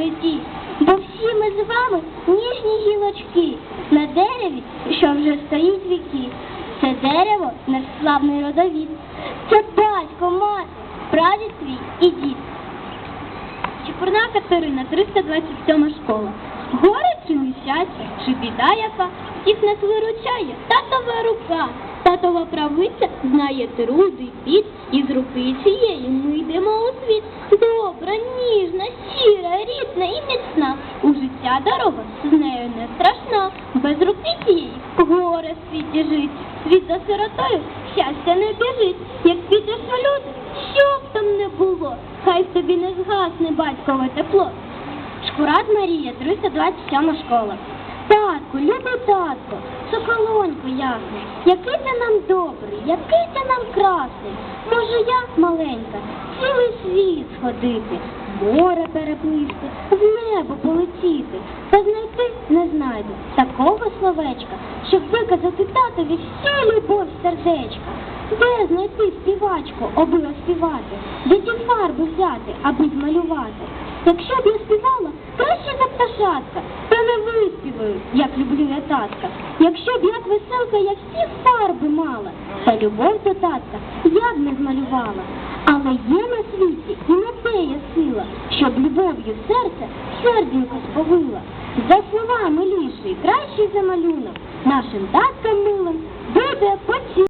житті. Бо всі ми з вами ніжні гілочки на дереві, що вже стоїть віки. Це дерево наш славний родовід. Це батько, мати, прадід твій і дід. Чепурна Катерина, 327 школа. Горе чи нещастя, чи біда яка, всіх нас виручає татова рука. Татова правиця знає труди, піт, і з руки цієї ми йдемо у світ. Добра, ніжна, щира, рідна і міцна. У життя дорога з нею не страшна. Без руки цієї горе світі жить. Світ за сиротою щастя не біжить. Як підеш у люди, що б там не було, хай в тобі не згасне батькове тепло. Шкурат Марія, 327 школа. Татку, любий татко, соколонько ясний, який ти нам добрий, який ти нам красний. Може я, маленька, цілий світ сходити, море переплисти, в небо полетіти, та знайти не знайду такого словечка, щоб виказати татові всю любов сердечка. Де знайти співачку, аби оспівати? Де ті фарби взяти, аби змалювати? Якщо б я співала, краще за пташатка, та як люблю я татка. Якщо б як веселка, я всі фарби мала, та любов до татка я б не змалювала. Але є на світі і на те є сила, щоб любов'ю серце серденько сповила. За словами ліший, кращий за малюнок, нашим таткам милим буде поці.